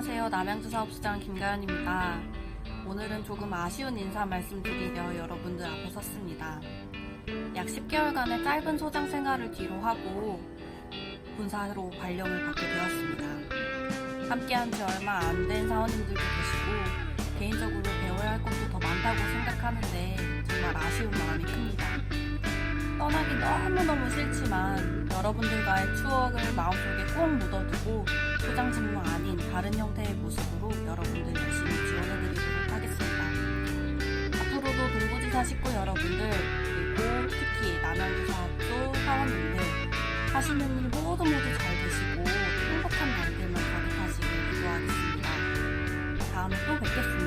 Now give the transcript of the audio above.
남양주 사업시장 김가연입니다. 오늘은 조금 아쉬운 인사 말씀드리려 여러분들 앞에 섰습니다. 약 10개월간의 짧은 소장 생활을 뒤로 하고 본사로 발령을 받게 되었습니다. 함께한 지 얼마 안 된 사원님들도 계시고 개인적으로 배워야 할 것도 더 많다고 생각하는데 정말 아쉬운 마음이 큽니다. 떠나기 너무너무 싫지만 여러분들과의 추억을 마음속에 꼭 묻어두고 포장 직무 아닌 다른 형태의 모습으로 여러분들 열심히 지원해드리도록 하겠습니다. 앞으로도 동부지사 식구 여러분들 그리고 특히 남양주사학교 사원님들 하시는 일 모두 모두 잘 되시고 행복한 날들만 가득하시길 기도하겠습니다. 다음에 또 뵙겠습니다.